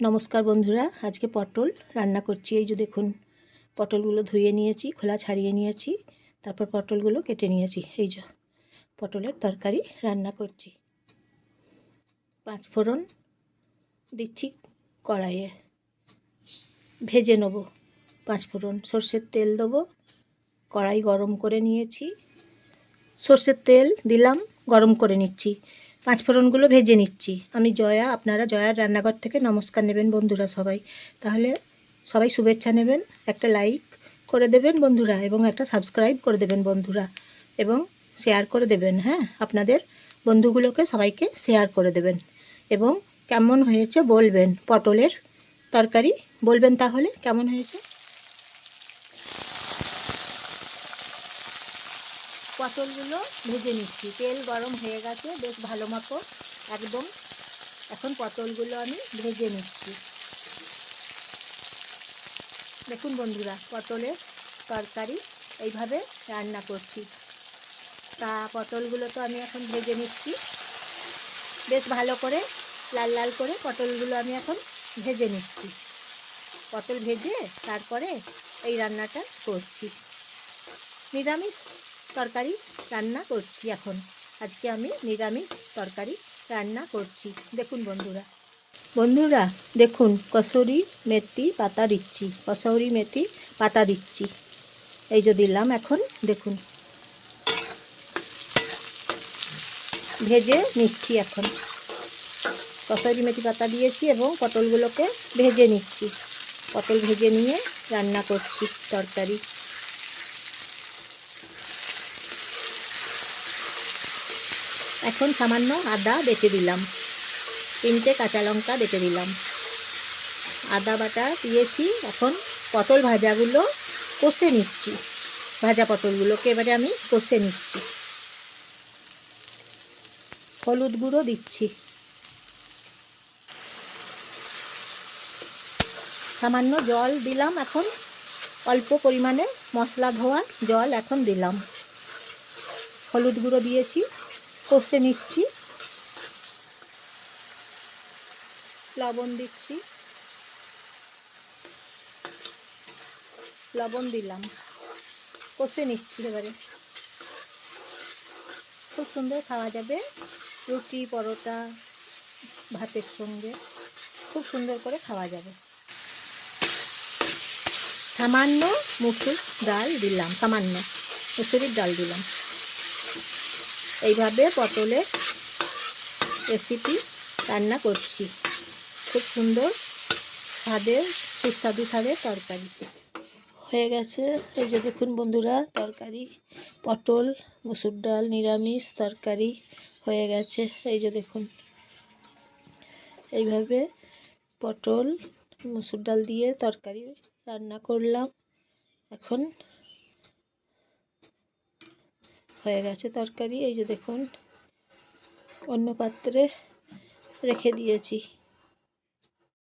নমস্কার বন্ধুরা, আজকে পটল রান্না করছি। এই যে দেখুন, পটলগুলো ধুয়ে নিয়েছি, খোলা ছাড়িয়ে নিয়েছি, তারপর পটলগুলো কেটে নিয়েছি। এই যে পটলের তরকারি রান্না করছি। পাঁচ ফোড়ন দিচ্ছি কড়াইয়ে। ভেজে নেব পাঁচ ফোড়ন। সর্ষের তেল দেবো, কড়াই গরম করে নিয়েছি। সর্ষের তেল দিলাম, গরম করে নিচ্ছি। পাঁচ ফোড়নগুলো ভেজে নিচ্ছি। আমি জয়া, আপনারা জয়ার রান্নাঘর থেকে নমস্কার নেবেন বন্ধুরা সবাই। তাহলে সবাই শুভেচ্ছা নেবেন, একটা লাইক করে দেবেন বন্ধুরা এবং একটা সাবস্ক্রাইব করে দেবেন বন্ধুরা এবং শেয়ার করে দেবেন হ্যাঁ? আপনাদের বন্ধুগুলোকে সবাইকে শেয়ার করে দেবেন এবং কেমন হয়েছে বলবেন, পটলের তরকারি বলবেন তাহলে, কেমন হয়েছে? পটলগুলো ভেজে নিচ্ছি। তেল গরম হয়ে গেছে, বেশ ভালো মতো একদম। এখন পটলগুলো আমি ভেজে নিচ্ছি। দেখুন বন্ধুরা, পটলের তরকারি এইভাবে রান্না করছি। তা পটলগুলো তো আমি এখন ভেজে নিচ্ছি। বেশ ভালো করে লাল লাল করে পটলগুলো আমি এখন ভেজে নিচ্ছি। পটল ভেজে তারপরে এই রান্নাটা করছি। নিরামিষ তরকারি রান্না করছি এখন। আজকে আমি নিরামিষ তরকারি রান্না করছি। দেখুন বন্ধুরা। বন্ধুরা, দেখুন, কসুরি মেথি পাতা দিচ্ছি। কসৌরি মেথি পাতা দিচ্ছি। এই যে দিলাম এখন, দেখুন। ভেজে নিচ্ছি এখন। কসৌরি মেথি পাতা দিয়েছি এবং পটলগুলোকে ভেজে নিচ্ছি। পটল ভেজে নিয়ে রান্না করছি তরকারি। এখন সামান্য আদা বেটে দিলাম। তিনটে কাঁচা লঙ্কা বেটে দিলাম। আদা বাটা দিয়েছি, এখন পটল ভাজাগুলো কষে নিচ্ছি। ভাজা পটলগুলোকে এবারে আমি কষে নিচ্ছি। হলুদ গুঁড়ো দিচ্ছি। সামান্য জল দিলাম এখন। অল্প পরিমাণে মশলা ধোয়া জল এখন দিলাম। হলুদ গুঁড়ো দিয়েছি। কষে নিচ্ছি। লবণ দিচ্ছি। লবণ দিলাম। কষে নিচ্ছি এবারে। খুব সুন্দর খাওয়া যাবে রুটি, পরোটা, ভাতের সঙ্গে। খুব সুন্দর করে খাওয়া যাবে। সামান্য মুসুর ডাল দিলাম, সামান্য মুসুরির ডাল দিলাম। এইভাবে পটলের রেসিপি রান্না করছি। খুব সুন্দর স্বাদের, সুস্বাদু স্বাদের তরকারি। হয়ে গেছে। এই যে দেখুন বন্ধুরা, তরকারি, পটল, মুসুর ডাল, নিরামিষ তরকারি হয়ে গেছে। এই যে দেখুন, এইভাবে পটল, মুসুর ডাল দিয়ে তরকারি রান্না করলাম। এখন হয়ে গেছে তরকারি। এই যে দেখুন অন্য পাত্রে রেখে দিয়েছি।